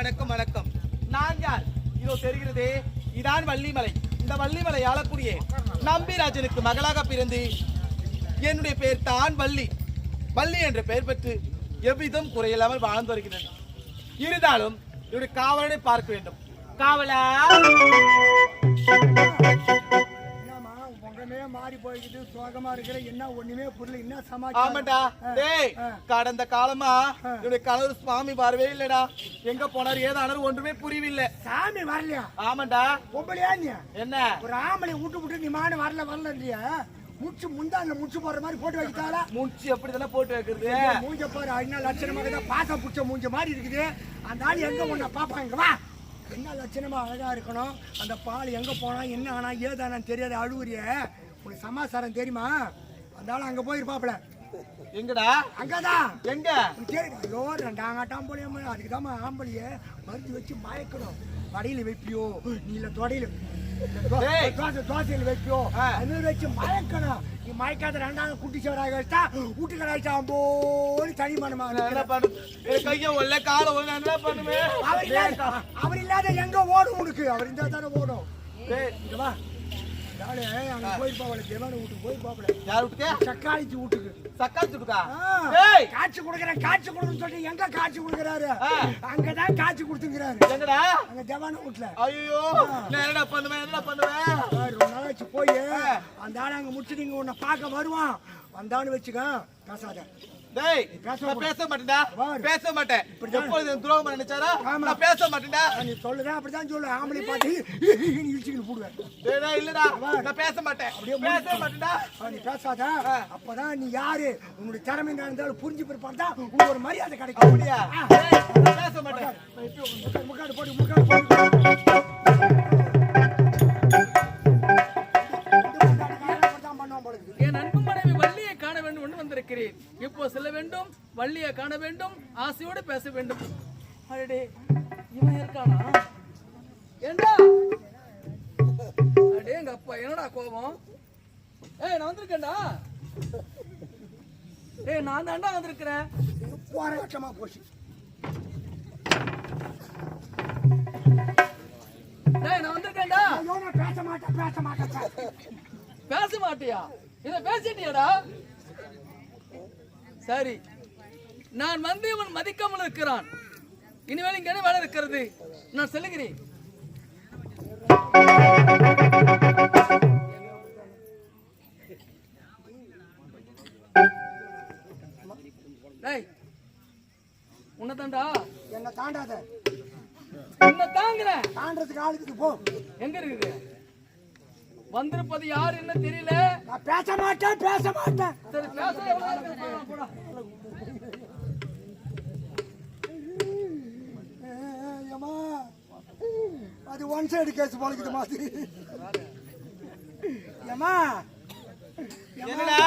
அடக்கம் வணக்கம். நான் யார்? இதோ தெரிகிறதே இதான் வள்ளிமலை. இந்த வள்ளிமலை ஆளக்கூடிய நம்பிராஜனுக்கு மகளாக பிறந்து என்னுடைய பெயர் தான் வள்ளி. வள்ளி என்ற பெயர் பெற்று எவ்விதம் குறையில்லாமல் வாழ்ந்து வருகிறேன் இருந்தாலும் இவருடைய காவலனை பார்க்க வேண்டும். காவலா? முகமே மாறி போய்கிட்டு சோகமா இருக்கிற என்ன ஒண்ணுமே புரியல என்ன சமாச்சாரம்? டேய் ஆ. கடந்த காலமா என்னுடைய கணவர் சுவாமி வரவே இல்லடா. எங்க போனார் ஏதானாலும் ஒன்றுமே புரியவில்லை. சாமி வரலையா? ஆமாண்டா. பொம்பளையா நீ? என்ன? ஒரு ஆம்பளை விட்டு விட்டு நீ மாடு வரல வரல இல்லையா முச்சு முந்தாண்ட முச்சு போடுற மாதிரி போட்டு வைக்கிட்டாளா? மூச்சு எப்படி தானே போட்டு வைக்கிறது? மூஞ்ச பாரு அண்ணா லட்சணமாக தான் பாசம் புடிச்ச மூஞ்ச மாதிரி இருக்குது. அந்த ஆள் எங்க உன்னை பாப்பாங்க வா. என்ன லட்சணமா அழகா இருக்கணும்? அந்த பால் எங்க போனா என்ன ஆனா ஏதானான்னு தெரியாது அழுவுறிய உனக்கு சமாசாரம் தெரியுமா? ஆள் அங்க போயிருப்பாப்ல எங்கடா? அங்கதான். எங்க? ஐயோ ரெண்டாங்காட்டாம் போலியம்மா அதுக்கு தான் ஆம்பளைய. மருந்து வச்சு மயக்கணும். வடையில வைப்பியோ? நீ இல்ல தொடையில தோசையில வைப்பியோ. அது வச்சு மயக்கணும். நீ மயக்காத ரெண்டாங்க குட்டி சவராக வச்சா வீட்டுக்கடாச்சா போன்னு தனி மனமா நான் என்ன பண்ணுது என் கைய ஒல்ல கால ஒல்ல என்ன பண்ணுவேன்? அவர் இல்லாத எங்க ஓடும் உனக்கு? அவர் இருந்தா தானே ஓடும். இங்க வா. நாளே அங்க போயிருப்பாவல தேவான வீட்டுக்கு போயிருப்பாவல யார் விட்டுக்க? சக்காளிச்சு வீட்டுக்கு. சக்கா சுட்டுக்கா ஆ. டேய் காட்சி கொடுக்குறேன் காட்சி சொல்லி எங்க காட்சி கொடுக்குறாரு? ஆ. அங்கதான் காட்சி கொடுத்துங்கிறாரு எங்கடா? அங்க தேவான வீட்டுல. ஐயோ! நான் என்னடா பண்ணுவேன் என்ன பண்ணுவேன்? ரொம்ப நாளாச்சு போய். அந்த ஆள் அங்க முடிச்சுட்டு இங்க உன்னை பார்க்க வருவான். வந்தான்னு வச்சுக்க பேசாத. டேய் நான் பேச மாட்டேன்டா. பேச மாட்டேன். எப்பொழுது துரோகம் நினைச்சாரா. நான் பேச மாட்டேன்டா. நீ சொல்லுதான் அப்படிதான் சொல்லு. ஆம்பளை பார்த்து இழிச்சுக்கிட்டு போடுவேன். டேய், இல்லடா. நான் பேச மாட்டேன். அப்படியே பேச மாட்டேன்டா. நீ பேசாத. அப்பதான் நீ யாரு? உன்னுடைய திறமை இருந்தாலும் புரிஞ்சு பிற்பாடு தான் உனக்கு ஒரு மரியாதை கிடைக்கும். அப்படியா? நான் பேச மாட்டேன். முக்காடு, முக்காடு போடு முக்காடு போடு. வந்திருக்கிறேன் இப்போ செல்ல வேண்டும் வள்ளியை காண வேண்டும் ஆசையோடு பேச வேண்டும். அடடே இவன் இருக்கானா? ஏண்டா? அடே எங்க அப்பா என்னடா கோபம்? ஏய் நான் வந்திருக்கேன்டா. ஏய் நான் தான்டா வந்திருக்கிறேன். போச்சு. டேய் நான் வந்திருக்கேன்டா. பேச மாட்டேன் பேச மாட்டேன். பேச மாட்டியா? இத பேசிட்டியாடா? சரி. நான் வந்து இவன் மதிக்காமல் இருக்கிறான். இனிமேல் இங்க என்ன வேலை இருக்கிறது? நான் செல்லுகிறேன். டேய் உன்னதாண்டா என்னை தாண்டாத. உன்னை தாங்குறேன். தாண்டறதுக்கு ஆளுக்குது போ. எங்க இருக்குது? வந்திருப்பது யார் என்ன தெரியல. நான் பேச மாட்டேன் பேச மாட்டேன். சரி பேச அது ஒன் சைடு கேஸ் போலக்குது மாதிரி ஏமா என்னடா?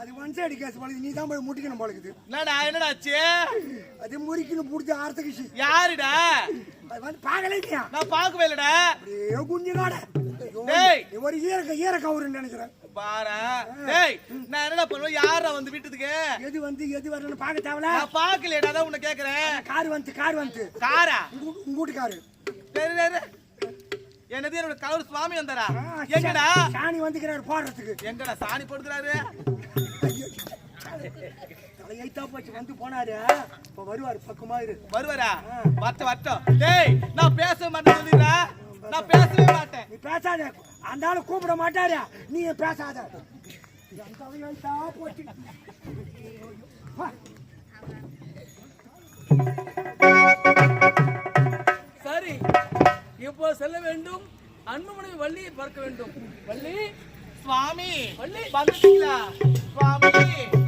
அது ஒன் சைடு கேஸ் போலக்குது நீ தான் போய் முட்டிக்கணும் போலக்குது என்னடா என்னடா ஆச்சு? அது முறிக்கணும் புடிச்ச ஆர்த்தகிஷி. யாருடா? அது வந்து பார்க்கல இல்லையா நான் பார்க்கவே இல்லடா. அப்படியே குஞ்சு காட. டேய். ஒரு ஈரக்க ஈரக்க வருன்னு நினைக்கிறேன். பாரா! டேய் நான் என்னடா பண்ணுவேன்? யாரா வந்து வீட்டுக்கு எது வந்து எது வரலன்னு பார்க்க தேவல நான் பார்க்கலடா அதான் உன்னை கேக்குறேன். கார் வந்து கார் வந்து. காரா? உங்க வீட்டு- வீட்டுக்காரு சரி சரி என்னது என்னோட கலர் சுவாமி வந்தாரா? எங்கடா? சாணி வந்துக்கிறாரு போடுறதுக்கு. எங்கடா சாணி போடுறாரு தலையைத்தா போச்சு வந்து போனாரு. இப்ப வருவாரு பக்கமா இரு. வருவாரா? வரட்டும் டேய் நான் பேச மாட்டேன் நான் பேசவே மாட்டேன். நீ பேசாத. அந்த ஆளு கூப்பிட மாட்டாரு நீ பேசாத. போச்சு. சரி. இப்போ செல்ல வேண்டும். அன்பு மனைவி வள்ளியை பார்க்க வேண்டும். வள்ளி? சுவாமி வள்ளி. வந்துட்டீங்களா? சுவாமி.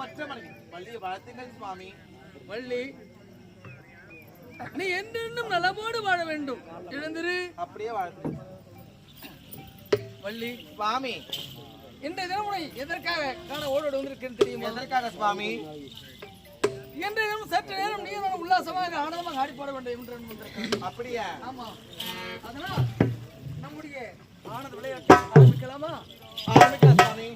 மனைவி வள்ளியை வாழ்த்துங்கள் சுவாமி. வள்ளி நீ என்றென்றும் நலமோடு வாழ வேண்டும். எழுந்திரு. அப்படியே வாழ்த்து வள்ளி சுவாமி. இன்றைய தினம் உன்னை எதற்காக காண ஓடோடு வந்திருக்கேன் தெரியுமா? எதற்காக சுவாமி? இன்றைய தினம் சற்று நேரம் நீ உல்லாசமாக ஆனந்தமாக ஆடி போட வேண்டும் என்று வந்திருக்கிறேன் அப்படியா? ஆமா. அதனால் நம்முடைய ஆனந்த விளையாட்டை ஆரம்பிக்கலாமா? ஆரம்பிக்கலாம் சுவாமி.